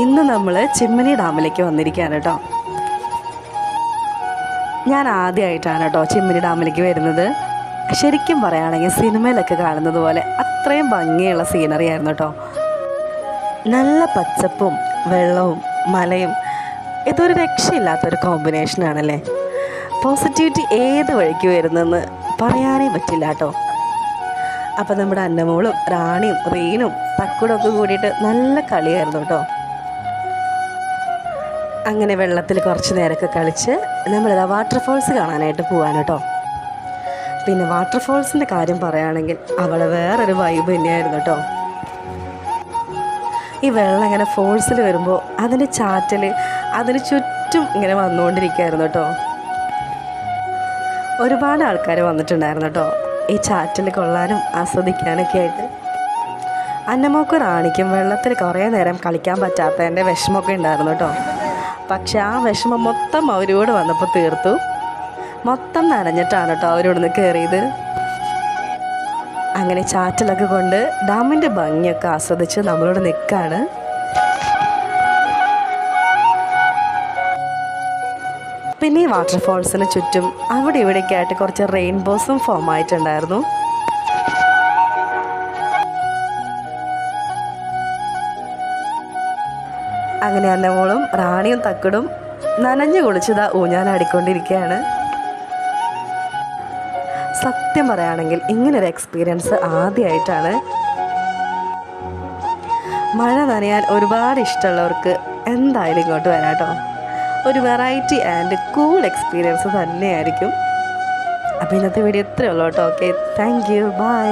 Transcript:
ഇന്ന് നമ്മൾ ചിമ്മനി ഡാമിലേക്ക് വന്നിരിക്കുകയാണ് കേട്ടോ. ഞാൻ ആദ്യമായിട്ടാണ് കേട്ടോ ചിമ്മിനി ഡാമിലേക്ക് വരുന്നത്. ശരിക്കും പറയുകയാണെങ്കിൽ സിനിമയിലൊക്കെ കാണുന്നത് പോലെ അത്രയും ഭംഗിയുള്ള സീനറി ആയിരുന്നു കേട്ടോ. നല്ല പച്ചപ്പും വെള്ളവും മലയും ഇതൊരു രക്ഷയില്ലാത്തൊരു കോമ്പിനേഷനാണല്ലേ പോസിറ്റിവിറ്റി ഏത് വഴിക്ക് വരുന്നെന്ന് പറയാനേ പറ്റില്ല കേട്ടോ. അപ്പം നമ്മുടെ അന്നമോളും റാണിയും റീനും തക്കുടും ഒക്കെ കൂടിയിട്ട് നല്ല കളിയായിരുന്നു കേട്ടോ. അങ്ങനെ വെള്ളത്തിൽ കുറച്ച് നേരമൊക്കെ കളിച്ച് നമ്മളിതാ വാട്ടർഫോൾസ് കാണാനായിട്ട് പോകാൻ കേട്ടോ. പിന്നെ വാട്ടർഫോൾസിന്റെ കാര്യം പറയുകയാണെങ്കിൽ അവിടെ വേറൊരു വൈബ് തന്നെയായിരുന്നു കേട്ടോ. ഈ വെള്ളം ഇങ്ങനെ ഫോൾസിൽ വരുമ്പോൾ അതിന്റെ ചാറ്റൽ അതിന് ചുറ്റും ഇങ്ങനെ വന്നുകൊണ്ടിരിക്കുകയായിരുന്നു കേട്ടോ. ഒരുപാട് ആൾക്കാർ വന്നിട്ടുണ്ടായിരുന്നു കേട്ടോ. ഈ ചാറ്റിൽ കൊള്ളാനും ആസ്വദിക്കാനൊക്കെ ആയിട്ട്. അന്നമോക്ക് റാണിക്കും വെള്ളത്തിൽ കുറേ നേരം കളിക്കാൻ പറ്റാത്തതിന്റെ വിഷമമൊക്കെ ഉണ്ടായിരുന്നു കേട്ടോ. പക്ഷെ ആ വിഷമം മൊത്തം അവരോട് വന്നപ്പോൾ തീർത്തു. മൊത്തം നനഞ്ഞിട്ടാണ് കേട്ടോ അവരോട് നിന്ന് കയറിയത്. അങ്ങനെ ചാറ്റിലൊക്കെ കൊണ്ട് ഡാമിന്റെ ഭംഗിയൊക്കെ ആസ്വദിച്ച് നമ്മളോട് നിൽക്കാണ്. പിന്നെ ഈ വാട്ടർഫോൾസിന് ചുറ്റും അവിടെ ഇവിടെയൊക്കെ ആയിട്ട് കുറച്ച് റെയിൻബോസും ഫോം ആയിട്ടുണ്ടായിരുന്നു. അങ്ങനെ അന്നമോളും റാണിയും തക്കടും നനഞ്ഞു കുളിച്ചതാ ഊഞ്ഞാലാടിക്കൊണ്ടിരിക്കുകയാണ് സത്യം പറയുകയാണെങ്കിൽ ഇങ്ങനൊരു എക്സ്പീരിയൻസ് ആദ്യമായിട്ടാണ് മഴ നനയാൻ ഒരുപാട് ഇഷ്ടമുള്ളവർക്ക് എന്തായാലും ഇങ്ങോട്ട് വരാം കേട്ടോ ഒരു വെറൈറ്റി ആൻഡ് കൂൾ എക്സ്പീരിയൻസ് തന്നെയായിരിക്കും. അപ്പോൾ ഇന്നത്തെ വീഡിയോ ഇത്രയേ ഉള്ളൂ കേട്ടോ. Okay thank you by